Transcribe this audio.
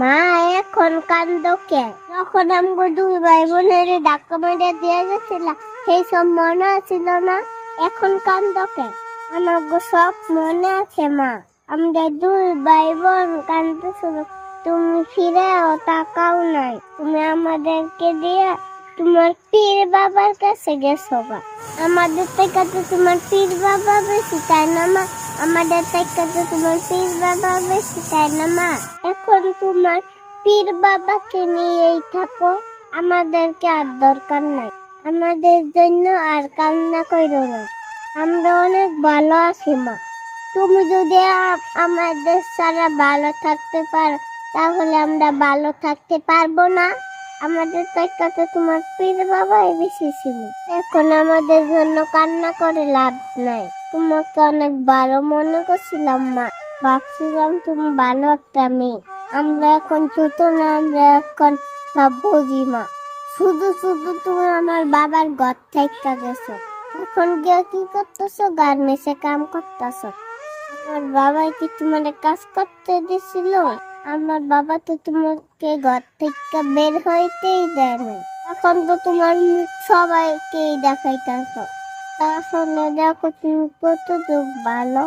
মা, এখন কান্দ কে যখন আমগো দুই ভাই বোনের ধাক্কা মেরে দিয়ে গেছিল, সেই সব মনে ছিল না? এখন কান্দ কে আমার সব মনে আছে মা। আমরা দুই ভাই বোন কান্দছিল তুমি ফিরেও তাকাও নাই। তুমি আমাদেরকে দিয়ে তোমার পীর বাবার কাছে গেছো গা। আমাদের থেকে তো তোমার পীর বাবা বেশি, তাই না মা? আমাদের থেকে তো তোমার পীর বাবা বেশি তাই না, মা। এখন তোমার পীর বাবাকে নিয়েই থাকো। আমাদেরকে আর দরকার নাই। আমাদের জন্য আর কান্না করো না। আমরা অনেক ভালো আছি, মা। তুমি যদি আমাদের সারা ভালো থাকতে পারো, তাহলে আমরা ভালো থাকতে পারব না। আমাদের থেকে তো তোমার পীর বাবাই বেশি ছিল। এখন আমাদের জন্য কান্না করে লাভ নাই। তোমাকে অনেক ভালো মনে করছিলাম, মা। ভাবছিলাম তুমি ভালো একটা মেয়ে। আমরা এখন ছোট না, আমরা এখন সব বুঝি, মা। শুধু শুধু তুমি আমার বাবার ঘর থেকে গেছো। এখন গিয়ে কি করতেছো? গার্মেন্টসে কাম করতেছো। আমার বাবা কি তোমার কাজ করতে দিছিল? আমার বাবা তো তোমাকে ঘর থেকে বের হইতেই দেয় এখন তো তোমার সবাইকেই দেখাইতেছ। তাহলে দেখো তুমি কত ভালো